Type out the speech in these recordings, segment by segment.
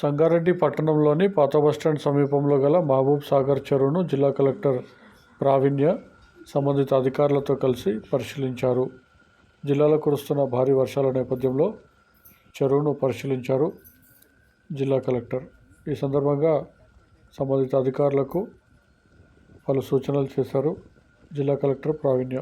సంగారెడ్డి పట్టణంలోని పాత బస్టాండ్ సమీపంలో గల మహబూబ్ సాగర్ చెరువును జిల్లా కలెక్టర్ ప్రావీణ్య సంబంధిత అధికారులతో కలిసి పరిశీలించారు. జిల్లాలో కురుస్తున్న భారీ వర్షాల నేపథ్యంలో చెరువును పరిశీలించారు జిల్లా కలెక్టర్. ఈ సందర్భంగా సంబంధిత అధికారులకు పలు సూచనలు చేశారు జిల్లా కలెక్టర్ ప్రావీణ్య.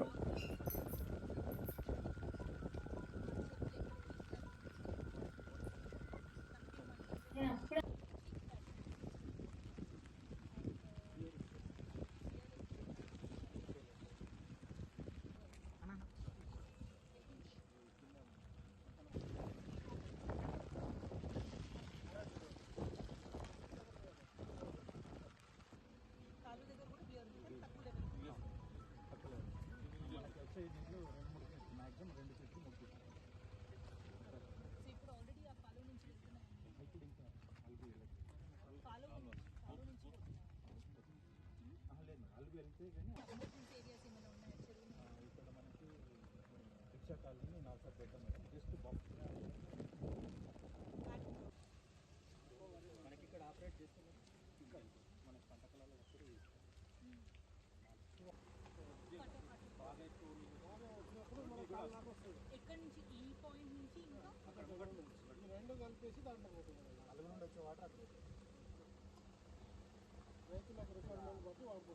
ఎక్కడి నుంచి? ఈ పాయింట్ నుంచి ఇంకా? రెండు కలిపేసి దాంట్లో పోతుంది అలుగు నుండి వచ్చే వాటర్ రైతులకు రిక్వైర్మెంట్ బట్టి అయితే